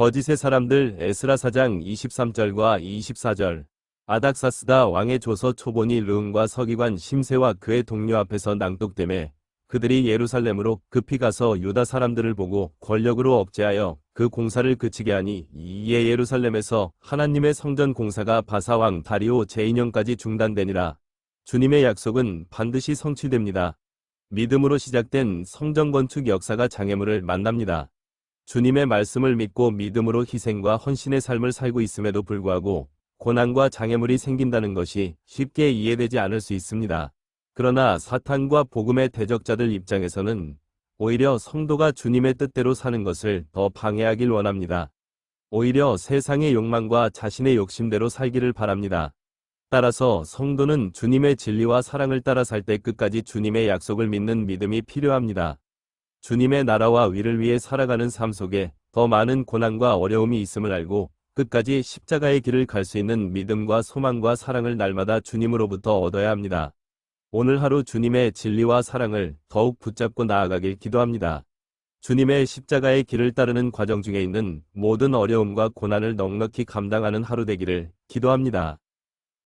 거짓의 사람들 에스라 사장 23절과 24절 아닥사스다 왕의 조서 초본이 르응과 서기관 심세와 그의 동료 앞에서 낭독됨에 그들이 예루살렘으로 급히 가서 유다 사람들을 보고 권력으로 억제하여 그 공사를 그치게 하니 이에 예루살렘에서 하나님의 성전 공사가 바사왕 다리오 제2년까지 중단되니라. 주님의 약속은 반드시 성취됩니다. 믿음으로 시작된 성전 건축 역사가 장애물을 만납니다. 주님의 말씀을 믿고 믿음으로 희생과 헌신의 삶을 살고 있음에도 불구하고 고난과 장애물이 생긴다는 것이 쉽게 이해되지 않을 수 있습니다. 그러나 사탄과 복음의 대적자들 입장에서는 오히려 성도가 주님의 뜻대로 사는 것을 더 방해하길 원합니다. 오히려 세상의 욕망과 자신의 욕심대로 살기를 바랍니다. 따라서 성도는 주님의 진리와 사랑을 따라 살 때 끝까지 주님의 약속을 믿는 믿음이 필요합니다. 주님의 나라와 위를 위해 살아가는 삶 속에 더 많은 고난과 어려움이 있음을 알고 끝까지 십자가의 길을 갈 수 있는 믿음과 소망과 사랑을 날마다 주님으로부터 얻어야 합니다. 오늘 하루 주님의 진리와 사랑을 더욱 붙잡고 나아가길 기도합니다. 주님의 십자가의 길을 따르는 과정 중에 있는 모든 어려움과 고난을 넉넉히 감당하는 하루 되기를 기도합니다.